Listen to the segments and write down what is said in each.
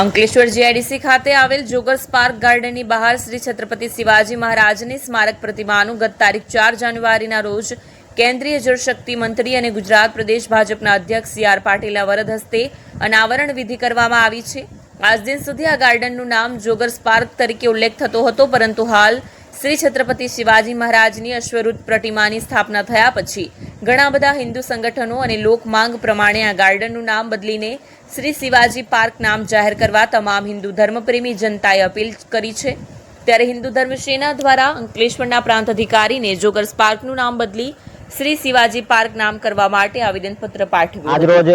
Ankleshwar GIDC ખાતે આવેલ joggers park ગાર્ડનની બહાર શ્રી છત્રપતિ શિવાજી મહારાજની સ્મારક પ્રતિમાનું ગત તારીખ ચાર જાન્યુઆરીના રોજ કેન્દ્રીય જળશક્તિ મંત્રી અને ગુજરાત પ્રદેશ ભાજપના અધ્યક્ષ સી આર પાટીલના વરદ હસ્તે અનાવરણ વિધિ કરવામાં આવી છે. આજ દિન સુધી આ ગાર્ડનનું નામ જોગર્સ પાર્ક તરીકે ઉલ્લેખ થતો હતો, પરંતુ હાલ શ્રી છત્રપતિ શિવાજી મહારાજની અશ્વરૂઢ પ્રતિમાની સ્થાપના થયા પછી ઘણા બધા હિન્દુ સંગઠનો અને લોકમાંગ પ્રમાણે આ ગાર્ડનનું નામ બદલીને શ્રી શિવાજી પાર્ક નામ જાહેર કરવા તમામ હિન્દુ ધર્મપ્રેમી જનતાએ અપીલ કરી છે. ત્યારે હિન્દુ ધર્મ સેના દ્વારા અંકલેશ્વરના પ્રાંત અધિકારીને જોગર્સ પાર્કનું નામ બદલી શ્રી શિવાજી પાર્ક નામ કરવા માટે આવેદનપત્ર પાઠવ્યું આજરોજ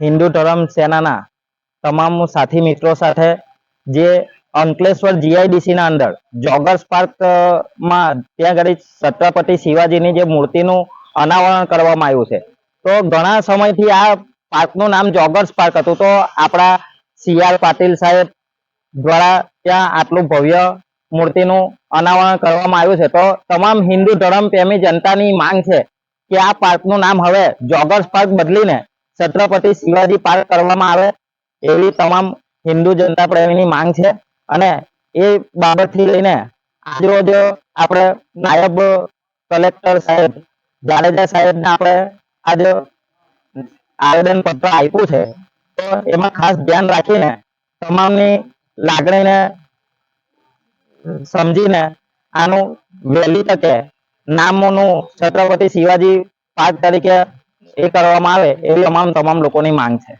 હિન્દુ ધર્મ સેનાના તમામ સાથી મિત્રો સાથે જે અંકલેશ્વર જીઆઈડીસી ના અંદર. જોગર્સ પાર્કમાં ત્યાં આગળ છત્રપતિ શિવાજીની જે મૂર્તિનું અનાવરણ કરવામાં આવ્યું છે. તો ઘણા સમયથી આ પાર્કનું નામ જોગર્સ પાર્ક હતું. તો આપણા સીઆર પાટીલ સાહેબ દ્વારા ત્યાં આટલું ભવ્ય મૂર્તિનું અનાવરણ કરવામાં આવ્યું છે. તો તમામ હિન્દુ ધર્મ પ્રેમી જનતાની માંગ છે કે આ પાર્કનું નામ હવે જોગર્સ પાર્ક બદલીને છત્રપતિ શિવાજી પાર્ક કરવામાં આવે એવી તમામ હિન્દુ જનતા પ્રેમીની માંગ છે. અને એ બાબતથી લઈને આજરોજ આપણે નાયબ કલેક્ટર સાહેબ, જાડેજા સાહેબને આપણે આજે આવેદન પત્ર આપ્યું છે. તો એમાં ખાસ ધ્યાન રાખીને તમામની લાગણીને સમજીને આનું વહેલી તકે નામોનું છત્રપતિ શિવાજી પાર્ક તરીકે એ કરવામાં આવે એવી અમામ તમામ લોકોની માંગ છે.